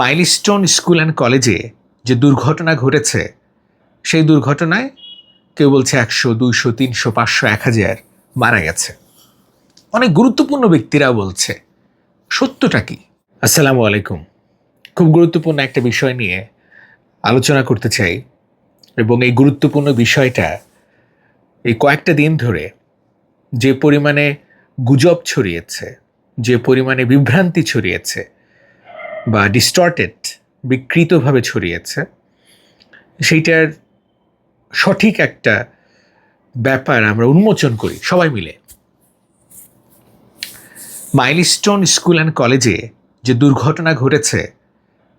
Milestone school and কলেজে যে দুর্ঘটনা ঘটেছে, সেই দুর্ঘটনায় কেউ বলছে একশো, দুইশো, তিনশো, পাঁচশো, এক হাজার মারা গেছে। অনেক গুরুত্বপূর্ণ ব্যক্তিরা বলছে, সত্যটা কি? আসসালামু আলাইকুম। খুব গুরুত্বপূর্ণ একটা বিষয় নিয়ে আলোচনা করতে চাই এবং এই গুরুত্বপূর্ণ বিষয়টা এই কয়েকটা দিন ধরে যে পরিমাণে গুজব ছড়িয়েছে, যে পরিমাণে বিভ্রান্তি ছড়িয়েছে বা ডিস্টর্টেড বিকৃতভাবে ছড়িয়েছে, সেইটার সঠিক একটা ব্যাপার আমরা উন্মোচন করি, সবাই মিলে। মাইলস্টোন স্কুল অ্যান্ড কলেজে যে দুর্ঘটনা ঘটেছে,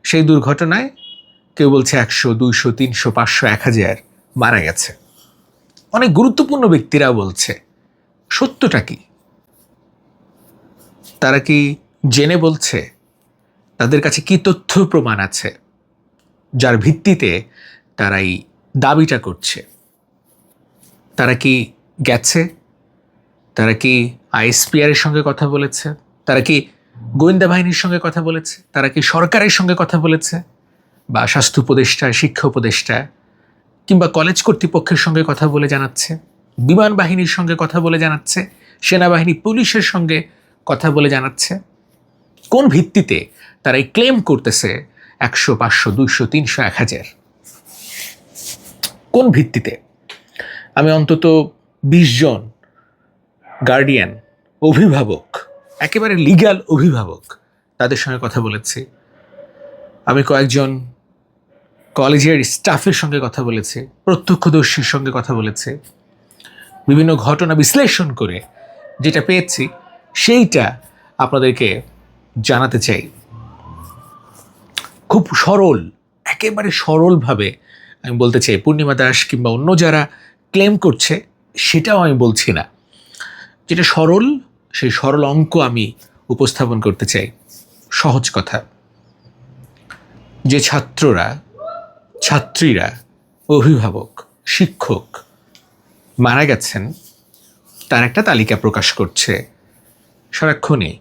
সেই দুর্ঘটনায় কেউ বলছে একশো, দুইশো, তিনশো, পাঁচশো, এক হাজার মারা গেছে। অনেক গুরুত্বপূর্ণ ব্যক্তিরা বলছে, সত্যটা কি? তারা কি জেনে বলছে তাদের কাছে কি তথ্য প্রমাণ আছে? যার ভিত্তিতে তারা এই দাবিটা করছে। তারা কি গেছে? তারা কি আইএসপিআর এর সঙ্গে কথা বলেছে? তারা কি গোয়েন্দা বাহিনীর সঙ্গে কথা বলেছে? তারা কি সরকারের সঙ্গে কথা বলেছে? বা স্বাস্থ্য উপদেষ্টা শিক্ষা উপদেষ্টা কিংবা কলেজ কর্তৃপক্ষের সঙ্গে কথা বলে জানাচ্ছে? বিমান বাহিনীর সঙ্গে কথা বলে জানাচ্ছে? সেনাবাহিনী, পুলিশের সঙ্গে কথা বলে জানাচ্ছে? কোন ভিত্তিতে তারা এই ক্লেম করতেছে একশো, পাঁচশো, দুইশো, তিনশো, এক হাজার। কোন ভিত্তিতে? আমি অন্তত বিশ জন গার্ডিয়ান অভিভাবক, একেবারে লিগ্যাল অভিভাবক তাদের সঙ্গে কথা বলেছি। আমি কয়েকজন কলেজের স্টাফের সঙ্গে কথা বলেছি, প্রত্যক্ষদর্শীর সঙ্গে কথা বলেছি। বিভিন্ন ঘটনা বিশ্লেষণ করে যেটা পেয়েছি, সেইটা আপনাদেরকে জানাতে চাই। খুব সরল, একেবারে সরলভাবে আমি বলতে চাই পূর্ণিমা দাস কিংবা অন্য যারা ক্লেম করছে, সেটাও আমি বলছি না। যেটা সরল, সেই সরল অঙ্ক আমি উপস্থাপন করতে চাই। সহজ কথা। যে ছাত্ররা, ছাত্রীরা, অভিভাবক, শিক্ষক মারা গেছেন, তার একটা তালিকা প্রকাশ করছে। সারাক্ষণই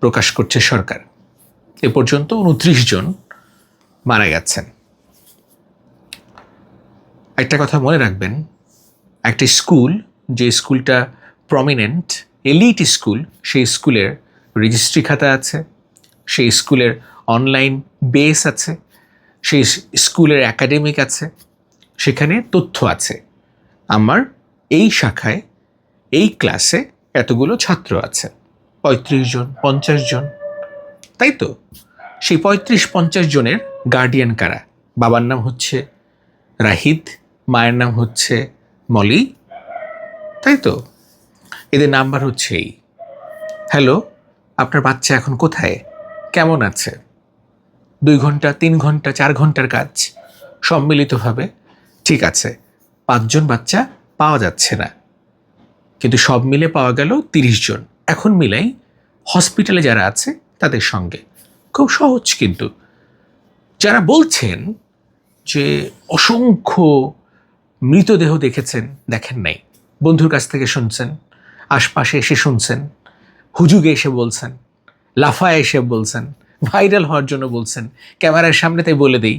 প্রকাশ করছে সরকার। এ পর্যন্ত উনত্রিশ জন মারা গেছেন। একটা কথা মনে রাখবেন, একটি স্কুল, যে স্কুলটা প্রমিনেন্ট এলিট স্কুল, সেই স্কুলের রেজিস্ট্রি খাতা আছে, সেই স্কুলের অনলাইন বেস আছে, সেই স্কুলের একাডেমিক আছে, সেখানে তথ্য আছে। আমার এই শাখায়, এই ক্লাসে এতগুলো ছাত্র আছে, পঁয়ত্রিশ জন, পঞ্চাশ জন। তাই তো? সেই পঁয়ত্রিশ, পঞ্চাশ জনের গার্ডিয়ান কারা? বাবার নাম হচ্ছে রাহিদ মায়ের নাম হচ্ছে মলি। তাই তো? এদের নাম্বার হচ্ছে এই। হ্যালো, আপনার বাচ্চা এখন কোথায়? কেমন আছে? দুই ঘণ্টা, তিন ঘণ্টা, চার ঘণ্টার কাজ। সম্মিলিতভাবে। ঠিক আছে, পাঁচজন বাচ্চা পাওয়া যাচ্ছে না। কিন্তু সব মিলে পাওয়া গেল তিরিশ জন। এখন মিলাই হসপিটালে যারা আছে, তাদের সঙ্গে। খুব সহজ কিন্তু। যারা বলছেন যে অসংখ্য মৃতদেহ দেখেছেন, দেখেন নাই। বন্ধুর কাছ থেকে শুনছেন, আশপাশে এসে শুনছেন, হুজুগে এসে বলছেন, লাফায় এসে বলছেন, ভাইরাল হওয়ার জন্য বলছেন, ক্যামেরার সামনে তাই বলে দেই,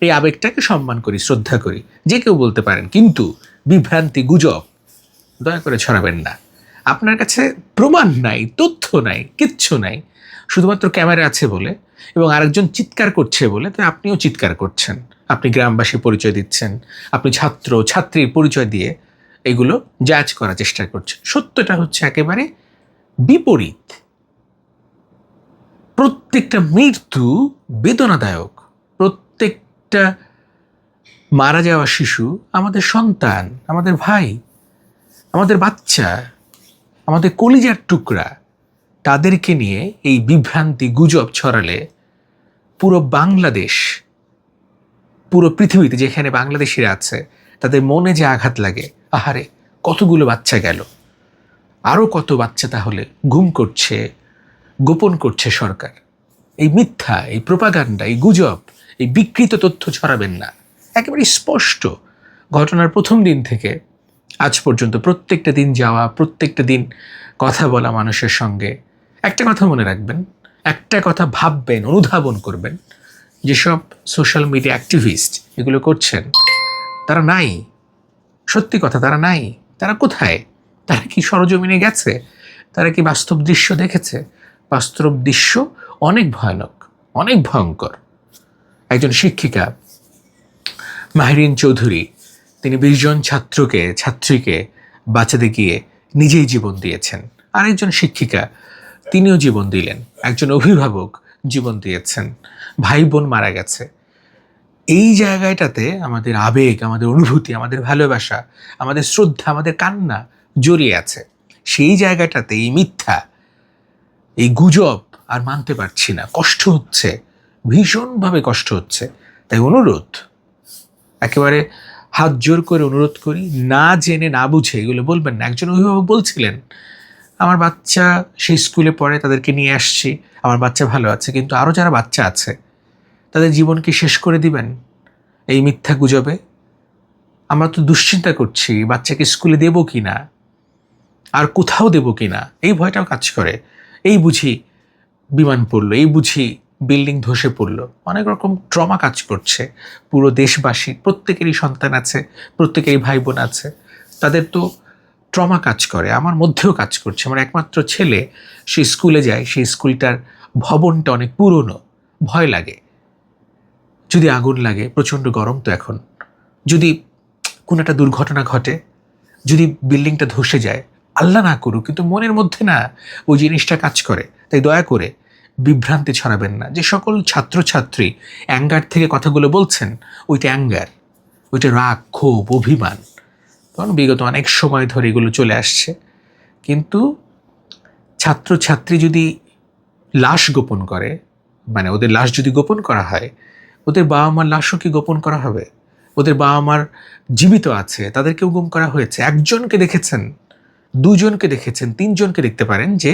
এই আবেগটাকে সম্মান করি, শ্রদ্ধা করি, যে কেউ বলতে পারেন, কিন্তু বিভ্রান্তি, গুজব, দয়া করে ছড়াবেন না। আপনার কাছে প্রমাণ নাই, তথ্য নাই, কিচ্ছু নাই। শুধুমাত্র ক্যামেরা আছে বলে এবং আরেকজন চিৎকার করছে বলে, তাই আপনিও চিৎকার করছেন। আপনি গ্রামবাসী পরিচয় দিচ্ছেন, আপনি ছাত্র, ছাত্রীর পরিচয় দিয়ে এগুলো জাজ করার চেষ্টা করছেন। সত্যটা হচ্ছে একেবারে বিপরীত। প্রত্যেকটা মৃত্যু বেদনাদায়ক, প্রত্যেকটা মারা যাওয়া শিশু, আমাদের সন্তান, আমাদের ভাই, আমাদের বাচ্চা, আমাদের কলিজার টুকরা তাদেরকে নিয়ে এই বিভ্রান্তি গুজব ছড়ালে পুরো বাংলাদেশ, পুরো পৃথিবীতে যেখানে বাংলাদেশিরা আছে, তাদের মনে যে আঘাত লাগে, আহারে, কতগুলো বাচ্চা গেল। আরও কত বাচ্চা তাহলে ঘুম করছে, গোপন করছে সরকার? এই মিথ্যা, এই প্রোপাগান্ডা, এই গুজব, এই বিকৃত তথ্য ছড়াবেন না। একেবারে স্পষ্ট। ঘটনার প্রথম দিন থেকে আজ পর্যন্ত প্রত্যেকটা দিন যাওয়া, প্রত্যেকটা দিন কথা বলা মানুষের সঙ্গে একটা কথা মনে রাখবেন, একটা কথা ভাববেন, অনুধাবন করবেন, যেসব সোশ্যাল মিডিয়া অ্যাক্টিভিস্ট এগুলো করছেন, তারা নাই। সত্যি কথা, তারা নাই। তারা কোথায়? তারা কি সরজমিনে গেছে? তারা কি বাস্তব দৃশ্য দেখেছে? বাস্তব দৃশ্য অনেক ভয়ানক, অনেক ভয়ঙ্কর। একজন শিক্ষিকা, মাহরিন চৌধুরী, তিনি বিশজন ছাত্রকে, ছাত্রীকে বাঁচাতে গিয়ে নিজেই জীবন দিয়েছেন। আরেকজন শিক্ষিকা তিনিও জীবন দিলেন। একজন অভিভাবক জীবন দিয়েছেন। ভাই বোন মারা গেছে। এই জায়গাটাতে আমাদের আবেগ, আমাদের অনুভূতি, আমাদের ভালোবাসা, আমাদের শ্রদ্ধা, আমাদের কান্না জড়িয়ে আছে। সেই জায়গাটাতে এই মিথ্যা, এই গুজব আর মানতে পারছি না। কষ্ট হচ্ছে, ভীষণভাবে কষ্ট হচ্ছে। তাই অনুরোধ, একেবারে হাত জোর করে অনুরোধ করি, না জেনে, না বুঝে এগুলো বলবেন না। একজন অভিভাবক বলছিলেন আমার বাচ্চা সেই স্কুলে পড়ে, তাদেরকে নিয়ে আসছি। আমার বাচ্চা ভালো আছে, কিন্তু আরও যারা বাচ্চা আছে, তাদের জীবন কি শেষ করে দিবেন? এই মিথ্যা গুজবে? আমরা তো দুশ্চিন্তা করছি, বাচ্চাকে স্কুলে দেবো কি না আর কোথাও দেবো কি না এই ভয়টাও কাজ করে। এই বুঝি বিমান পড়ল, এই বুঝি বিল্ডিং ধসে পড়ল। অনেক রকম ট্রমা কাজ করছে। পুরো দেশবাসী, প্রত্যেকেরই সন্তান আছে, প্রত্যেকেরই ভাই বোন আছে। তাদের তো ট্রমা কাজ করে, আমার মধ্যেও কাজ করছে। আমার একমাত্র ছেলে, সে স্কুলে যায়, সেই স্কুলটার ভবনটা অনেক পুরনো, ভয় লাগে। যদি আগুন লাগে, প্রচণ্ড গরম তো এখন। যদি কোনো একটা দুর্ঘটনা ঘটে, যদি বিল্ডিংটা ধসে যায়, আল্লাহ না করুক, কিন্তু মনের মধ্যে না ওই জিনিসটা কাজ করে। তাই দয়া করে বিভ্রান্তি ছড়াবেন না। যে সকল ছাত্রছাত্রী অ্যাঙ্গার থেকে কথাগুলো বলছেন, ওইটা অ্যাঙ্গার, ওইটা রাগ, ক্ষোভ, অভিমান। কারণ বিগত অনেক সময় ধরে এগুলো চলে আসছে। কিন্তু ছাত্রছাত্রী যদি লাশ গোপন করে মানে ওদের লাশ যদি গোপন করা হয়, ওদের বাবা মার লাশও কি গোপন করা হবে? ওদের বাবা মার জীবিত আছে, তাদেরকেও গুম করা হয়েছে। একজনকে দেখেছেন, দুজনকে দেখেছেন, তিনজনকে দেখতে পারেন যে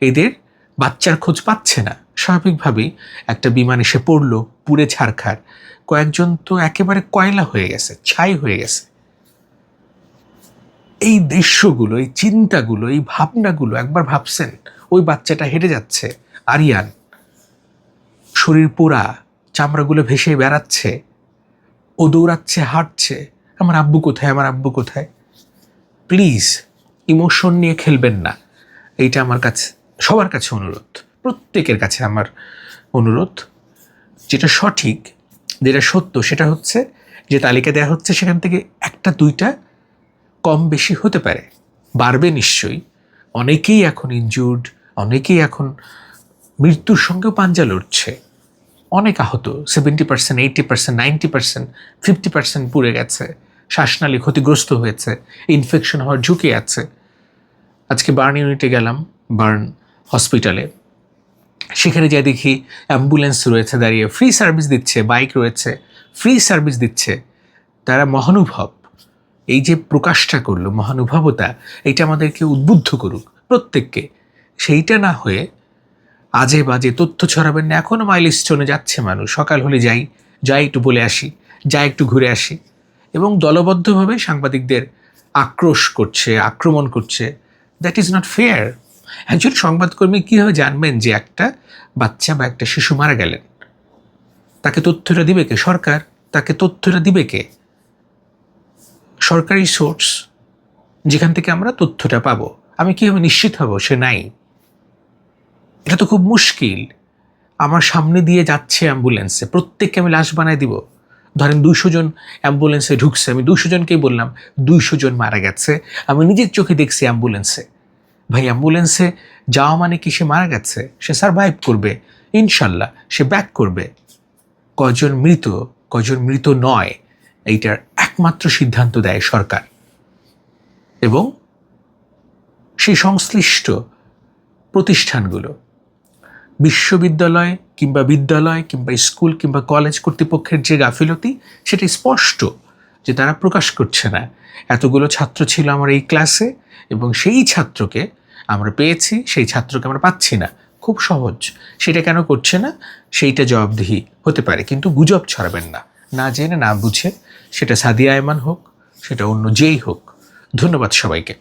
এদের বাচ্চার খোঁজ পাচ্ছে না। স্বাভাবিকভাবেই একটা বিমান এসে পড়ল, পুড়ে ছাড়খার কয়েকজন তো একেবারে কয়লা হয়ে গেছে, ছাই হয়ে গেছে। এই দৃশ্যগুলো, এই চিন্তাগুলো, এই ভাবনাগুলো একবার ভাবছেন, ওই বাচ্চাটা হেঁটে যাচ্ছে, আরিয়ান, শরীর পোড়া, চামড়াগুলো ভেসে বেড়াচ্ছে, ও দৌড়াচ্ছে, হাঁটছে, আমার আব্বু কোথায়, আমার আব্বু কোথায়? প্লিজ ইমোশন নিয়ে খেলবেন না। এইটা আমার কাছে, সবার কাছে অনুরোধ, প্রত্যেকের কাছে আমার অনুরোধ। যেটা সঠিক, যেটা সত্য, সেটা হচ্ছে যে তালিকা দেওয়া হচ্ছে সেখান থেকে একটা, দুইটা কম বেশি হতে পারে। বাড়বে নিশ্চয়ই। অনেকেই এখন ইনজুর্ড অনেকেই এখন মৃত্যুর সঙ্গেও পাঞ্জা লড়ছে। অনেক আহত seventy percent eighty percent ninety percent fifty percent পুড়ে গেছে। শ্বাসনালী ক্ষতিগ্রস্ত হয়েছে ইনফেকশন হওয়ার ঝুঁকি আছে। আজকে বার্ন ইউনিটে গেলাম, বার্ন হসপিটালে সেখানে যা দেখি অ্যাম্বুলেন্স রয়েছে দাঁড়িয়ে। ফ্রি সার্ভিস দিচ্ছে বাইক রয়েছে ফ্রি সার্ভিস দিচ্ছে। তারা মহানুভব। এই যে প্রকাশটা করল, মহানুভবতা এটা আমাদেরকে উদ্বুদ্ধ করুক, প্রত্যেককে। সেইটা না হয়ে আজে বাজে তথ্য ছড়াবেন না এখনও মাইল স্টোনে যাচ্ছে মানুষ। সকাল হলে যাই যাই একটু বলে আসি, যাই একটু ঘুরে আসি। এবং দলবদ্ধভাবে সাংবাদিকদের আক্রোশ করছে, আক্রমণ করছে। দ্যাট ইজ নট ফেয়ার একজন সংবাদকর্মী কীভাবে জানবেন যে একটা বাচ্চা বা একটা শিশু মারা গেলেন? তাকে তথ্যটা দিবে কে? সরকার তাকে তথ্যটা দিবে কে? সরকারি সোর্স, যেখান থেকে আমরা তথ্যটা পাবো। আমি কীভাবে নিশ্চিত হব সে নাই? এটা তো খুব মুশকিল। আমার সামনে দিয়ে যাচ্ছে অ্যাম্বুলেন্সে। প্রত্যেককে আমি লাশ বানায় দিব। ধরেন দুইশো জন অ্যাম্বুলেন্সে ঢুকছে। আমি দুশো জনকেই বললাম, দুইশো জন মারা গেছে। আমি নিজের চোখে দেখছি অ্যাম্বুলেন্সে। ভাই, অ্যাম্বুলেন্সে যাওয়া মানে কি সে মারা গেছে? সে সারভাইভ করবে। ইনশাল্লাহ, সে ব্যাক করবে। কজন মৃত কজন মৃত নয়, এইটার একমাত্র সিদ্ধান্ত দেয় সরকার। এবং সেই সংশ্লিষ্ট প্রতিষ্ঠানগুলো, বিশ্ববিদ্যালয় কিংবা বিদ্যালয় কিংবা স্কুল কিংবা কলেজ কর্তৃপক্ষের যে গাফিলতি, সেটা স্পষ্ট যে তারা প্রকাশ করছে না। এতগুলো ছাত্র ছিল আমার এই ক্লাসে এবং সেই ছাত্রকে আমরা পেয়েছি, সেই ছাত্রকে আমরা পাচ্ছি না। খুব সহজ। সেটা কেন করছে না? সেইটা জবাবদিহি হতে পারে, কিন্তু গুজব ছড়াবেন না। না জেনে, না বুঝে সেটা সাদিয়া আয়মান হোক সেটা অন্য যেই হোক। ধন্যবাদ সবাইকে।